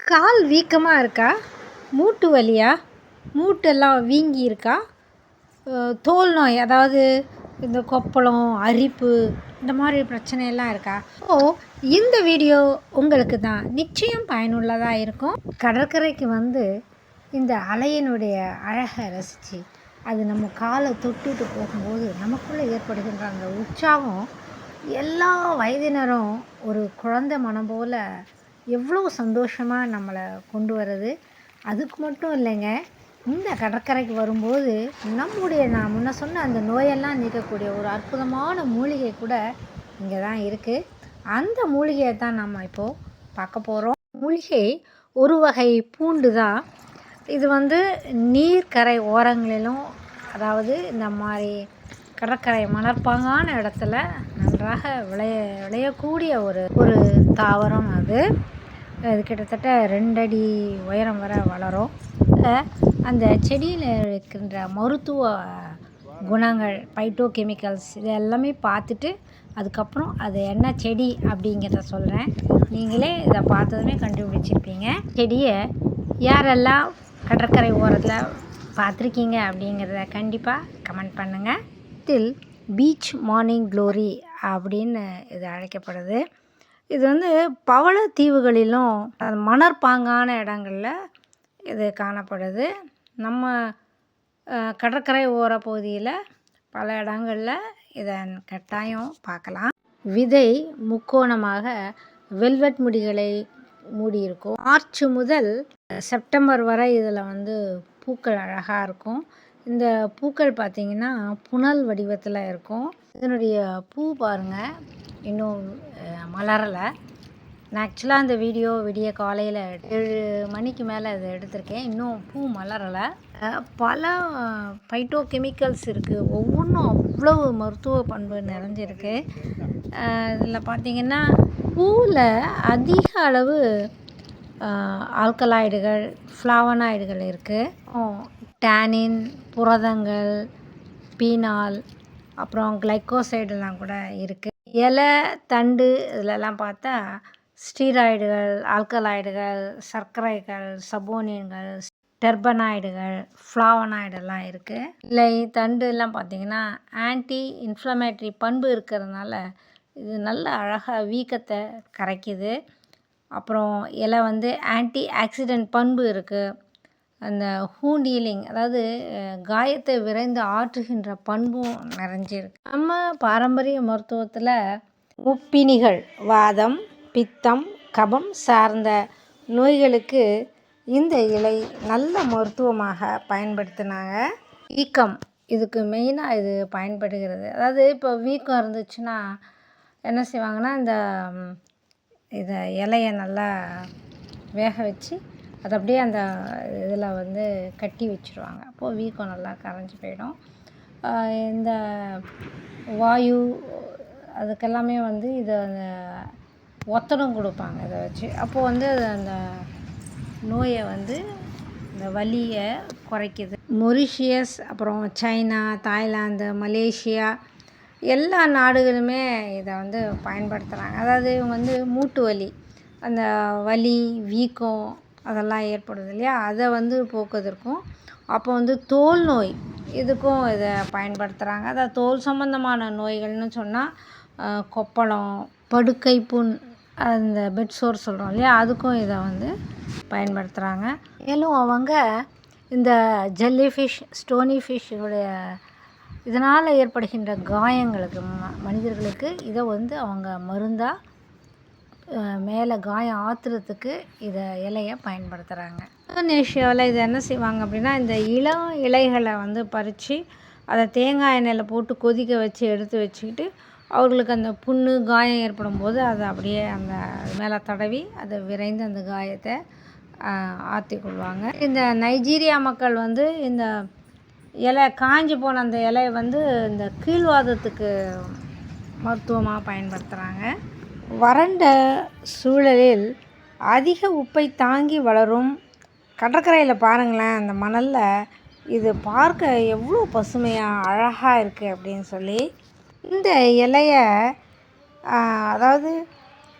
கால் வீக்கமாக இருக்கா? மூட்டு வலியா? மூட்டெல்லாம் வீங்கி இருக்கா? தோல் நோய் அதாவது இந்த கொப்பளம் அரிப்பு இந்த மாதிரி பிரச்சனையெல்லாம் இருக்கா? ஓ இந்த வீடியோ உங்களுக்கு தான் நிச்சயம் பயனுள்ளதாக இருக்கும். கடற்கரைக்கு வந்து இந்த அலையினுடைய அழகை ரசித்து அது நம்ம காலை தொட்டுட்டு போகும்போது நமக்குள்ளே ஏற்படுகின்ற அந்த உற்சாகம் எல்லா வயதினரும் ஒரு குழந்தை மனம் போல் எவ்வளோ சந்தோஷமாக நம்மளை கொண்டு வருது அதுக்கு மட்டும் இல்லைங்க இந்த கடற்கரைக்கு வரும்போது நம்முடைய நான் முன்ன சொன்ன அந்த நோயெல்லாம் நீக்கக்கூடிய ஒரு அற்புதமான மூலிகை கூட இங்கே தான் இருக்குது அந்த மூலிகையை தான் நம்ம இப்போது பார்க்க போகிறோம் மூலிகை ஒரு வகை பூண்டு தான். இது வந்து நீர்க்கரை ஓரங்களிலும் அதாவது இந்த மாதிரி கடற்கரை மணற்பாங்கான இடத்துல நன்றாக விளைய விளையக்கூடிய ஒரு ஒரு தாவரம் அது. அது கிட்டத்தட்ட ரெண்டடி உயரம் வரை வளரும். அந்த செடியில் இருக்கின்ற மருத்துவ குணங்கள் பைட்டோ கெமிக்கல்ஸ் இது எல்லாமே பார்த்துட்டு அதுக்கப்புறம் அது என்ன செடி அப்படிங்கிறத சொல்கிறேன் நீங்களே இதை பார்த்ததுமே கண்டுபிடிச்சிருப்பீங்க. செடியை யாரெல்லாம் கடற்கரை ஓரத்தில் பார்த்துருக்கீங்க அப்படிங்கிறத கண்டிப்பாக கமெண்ட் பண்ணுங்கள் இதில் பீச் மார்னிங் க்ளோரி அப்படின்னு இது அழைக்கப்படுது. இது வந்து பவள தீவுகளிலும் அது மணற்பாங்கான இடங்களில் இது காணப்படுது. நம்ம கடற்கரை ஓர பகுதியில் பல இடங்களில் இதை கட்டாயம் பார்க்கலாம். விதை முக்கோணமாக வெல்வெட் முடிகளை மூடியிருக்கும். மார்ச் முதல் செப்டம்பர் வரை இதில் வந்து பூக்கள் அழகாக இருக்கும். இந்த பூக்கள் பார்த்திங்கன்னா புனல் வடிவத்தில் இருக்கும். இதனுடைய பூ பாருங்கள் இன்னும் மலரலை. நான் ஆக்சுவலாக அந்த வீடியோ விடிய காலையில் ஏழு மணிக்கு மேலே இதை எடுத்திருக்கேன். இன்னும் பூ மலரலை. பல பைட்டோ கெமிக்கல்ஸ் இருக்குது ஒவ்வொன்றும் அவ்வளவு மருத்துவ பண்பு நிறைஞ்சிருக்கு. இதில் பார்த்திங்கன்னா பூவில் அதிக அளவு ஆல்கலாய்டுகள் ஃப்ளாவனாய்டுகள் இருக்குது டேனின் புரதங்கள் பீனால் அப்புறம் கிளைக்கோசைடெல்லாம் கூட இருக்குது இலை தண்டு இதிலெல்லாம் பார்த்தா ஸ்டீராய்டுகள் ஆல்கலாய்டுகள் சர்க்கரைகள் சபோனியன்கள் டெர்பனாய்டுகள் ஃப்ளாவனாய்டெல்லாம் இருக்குது இல்லை தண்டு எல்லாம் பார்த்திங்கன்னா ஆன்டி இன்ஃப்ளமேட்ரி பண்பு இருக்கிறதுனால இது நல்ல அழகாக வீக்கத்தை கரைக்குது. அப்புறம் இலை வந்து ஆன்டி ஆக்சிடென்ட் பண்பு இருக்குது அந்த ஹூண்ட் அதாவது காயத்தை விரைந்து ஆற்றுகின்ற பண்பும் நிறைஞ்சிருக்கு. நம்ம பாரம்பரிய மருத்துவத்தில் உப்பினிகள் வாதம் பித்தம் கபம் சார்ந்த நோய்களுக்கு இந்த இலை நல்ல மருத்துவமாக பயன்படுத்தினாங்க. வீக்கம் இதுக்கு மெயினாக இது பயன்படுகிறது. அதாவது இப்போ வீக்கம் இருந்துச்சுன்னா என்ன செய்வாங்கன்னா இந்த இதை இலையை நல்லா வேக வச்சு அதை அப்படியே அந்த இதில் வந்து கட்டி வச்சுருவாங்க. அப்போது வீக்கம் நல்லா கரைஞ்சி போயிடும். இந்த வாயு அதுக்கெல்லாமே வந்து இதை அந்த ஒத்தடம் கொடுப்பாங்க இதை வச்சு. அப்போது வந்து அந்த நோயை வந்து இந்த வலியை குறைக்குது. மொரிஷியஸ் அப்புறம் சைனா தாய்லாந்து மலேசியா எல்லா நாடுகளுமே இதை வந்து பயன்படுத்துகிறாங்க அதாவது இவங்க வந்து மூட்டு வலி அந்த வலி வீக்கம் அதெல்லாம் ஏற்படுது இல்லையா? அதை வந்து போக்குவதற்கும் அப்போ வந்து தோல் நோய் இதுக்கும் இதை பயன்படுத்துகிறாங்க அதாவது தோல் சம்பந்தமான நோய்கள்னு சொன்னால் கொப்பளம் படுக்கை புண் அந்த பெட் சோர் சொல்கிறோம் இல்லையா? அதுக்கும் இதை வந்து பயன்படுத்துகிறாங்க மேலும் அவங்க இந்த ஜெல்லி ஃபிஷ் ஸ்டோனி ஃபிஷ்ஷுடைய இதனால் ஏற்படுகின்ற காயங்களுக்கு ம- மனிதர்களுக்கு இதை வந்து அவங்க மருந்தாக மேலே காயம் ஆற்றுறதுக்கு இதை இலையை பயன்படுத்துகிறாங்க இந்தோனேஷியாவில் இதை என்ன செய்வாங்க அப்படின்னா இந்த இளம் இலைகளை வந்து பறித்து அதை தேங்காய் எண்ணெயில் போட்டு கொதிக்க வச்சு எடுத்து வச்சுக்கிட்டு அவர்களுக்கு அந்த புண்ணு காயம் ஏற்படும் போது அதை அப்படியே அந்த மேலே தடவி அதை விரைந்து அந்த காயத்தை ஆற்றி கொள்வாங்க. இந்த நைஜீரியா மக்கள் வந்து இந்த இலை காஞ்சி போன அந்த இலையை வந்து இந்த கீழ்வாதத்துக்கு மருத்துவமாக பயன்படுத்துகிறாங்க வறண்ட சூழலில் அதிக உப்பை தாங்கி வளரும். கடற்கரையில் பாருங்களேன் அந்த மணலில் இது பார்க்க எவ்வளோ பசுமையாக அழகாக இருக்குது அப்படின்னு சொல்லி இந்த இலையை அதாவது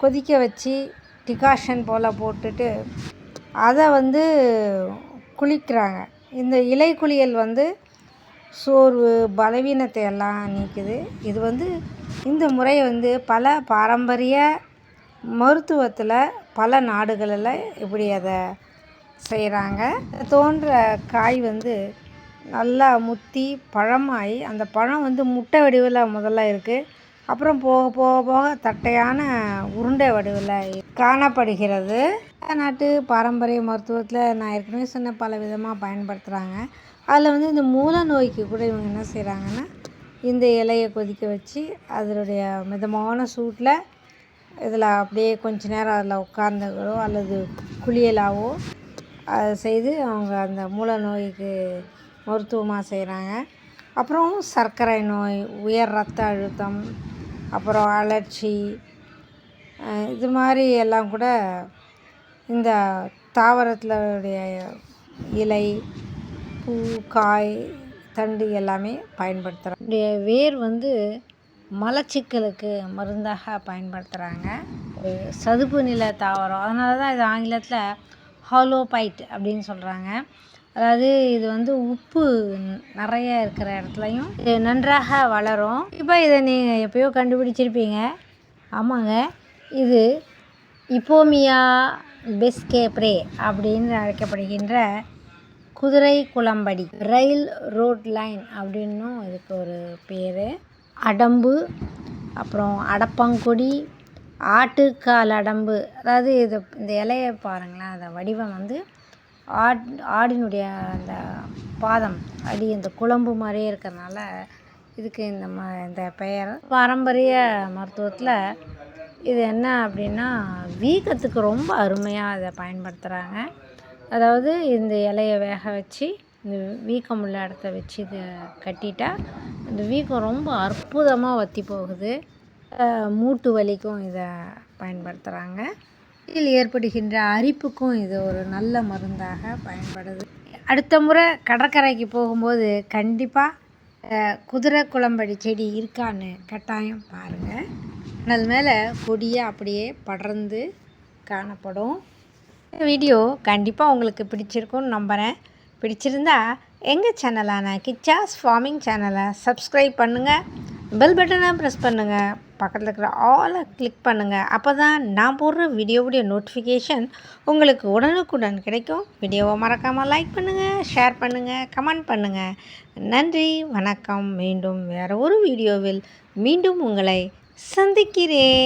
கொதிக்க வச்சு டிகாஷன் போல் போட்டுட்டு அதை வந்து குளிக்கிறாங்க. இந்த இலை குளியல் வந்து சோர்வு பலவீனத்தை எல்லாம் நீக்குது. இது வந்து இந்த முறை வந்து பல பாரம்பரிய மருத்துவத்தில் பல நாடுகளில் இப்படி அதை செய்கிறாங்க தோன்ற காய் வந்து நல்லா முற்றி பழமாகி அந்த பழம் வந்து முட்டை வடிவில் முதல்ல இருக்குது அப்புறம் போக போக போக தட்டையான உருண்டை வடிவில் காணப்படுகிறது. நாட்டு பாரம்பரிய மருத்துவத்தில் நான் ஏற்கனவே சொன்ன பல விதமாக பயன்படுத்துகிறாங்க அதில் வந்து இந்த மூல நோய்க்கு கூட இவங்க என்ன செய்கிறாங்கன்னா இந்த இலையை கொதிக்க வச்சு அதனுடைய மிதமான சூட்டில் இதில் அப்படியே கொஞ்ச நேரம் அதில் உட்காந்துக்கிறோ அல்லது குளியலாவோ அதை செய்து அவங்க அந்த மூல நோய்க்கு மருத்துவமாக செய்கிறாங்க. அப்புறம் சர்க்கரை நோய் உயர் ரத்த அழுத்தம் அப்புறம் அலர்ச்சி இது மாதிரி எல்லாம் கூட இந்த தாவரத்தில் இலை பூ காய் தண்டு எல்லாமே பயன்படுத்துகிறாங்க இந்த வேர் வந்து மலச்சிக்கலுக்கு மருந்தாக பயன்படுத்துகிறாங்க ஒரு சதுப்பு நில தாவரம். அதனால தான் இது ஆங்கிலத்தில் ஹாலோபைட் அப்படின்னு சொல்கிறாங்க அதாவது இது வந்து உப்பு நிறைய இருக்கிற இடத்துலையும் இது நன்றாக வளரும். இப்போ இதை நீங்கள் எப்பயோ கண்டுபிடிச்சிருப்பீங்க. ஆமாங்க. இது இப்போமியா பெஸ்கேப்ரே அப்படின்னு அழைக்கப்படுகின்ற குதிரை குளம்படி ரயில் ரோட் லைன் அப்படின்னும் இதுக்கு ஒரு பேர். அடம்பு அப்புறம் அடப்பங்குடி ஆட்டுக்கால் அடம்பு. அதாவது இது இந்த இலையை பாருங்களேன் அந்த வடிவம் வந்து ஆட் ஆடினுடைய அந்த பாதம் அடி இந்த குழம்பு மாதிரியே இருக்கிறனால இதுக்கு இந்த ம இந்த பெயர். பாரம்பரிய மருத்துவத்தில் இது என்ன அப்படின்னா வீக்கத்துக்கு ரொம்ப அருமையாக அதை பயன்படுத்துகிறாங்க அதாவது இந்த இலையை வேக வச்சு இந்த வீக்கம் உள்ள இடத்த வச்சு இதை கட்டிட்டா இந்த வீக்கம் ரொம்ப அற்புதமாக வற்றி போகுது. மூட்டு வலிக்கும் இதை பயன்படுத்துகிறாங்க இதில் ஏற்படுகின்ற அரிப்புக்கும் இது ஒரு நல்ல மருந்தாக பயன்படுது. அடுத்த முறை கடற்கரைக்கு போகும்போது கண்டிப்பாக குதிரை குளம்படி செடி இருக்கான்னு கட்டாயம் பாருங்கள் அதன் மேலே கொடியை அப்படியே படர்ந்து காணப்படும். வீடியோ கண்டிப்பாக உங்களுக்கு பிடிச்சிருக்கும்னு நம்புகிறேன் பிடிச்சிருந்தா எங்கள் சேனலான கிச்சாஸ் ஃபார்மிங் சேனலை சப்ஸ்கிரைப் பண்ணுங்கள் பெல் பட்டனை ப்ரெஸ் பண்ணுங்கள் பக்கத்தில் இருக்கிற ஆலை கிளிக் பண்ணுங்கள் அப்போ தான் நான் போடுற வீடியோவுடைய நோட்டிஃபிகேஷன் உங்களுக்கு உடனுக்குடன் கிடைக்கும். வீடியோவை மறக்காமல் லைக் பண்ணுங்கள் ஷேர் பண்ணுங்கள் கமெண்ட் பண்ணுங்கள் நன்றி வணக்கம். மீண்டும் வேறு ஒரு வீடியோவில் மீண்டும் உங்களை சந்திக்கிறேன்.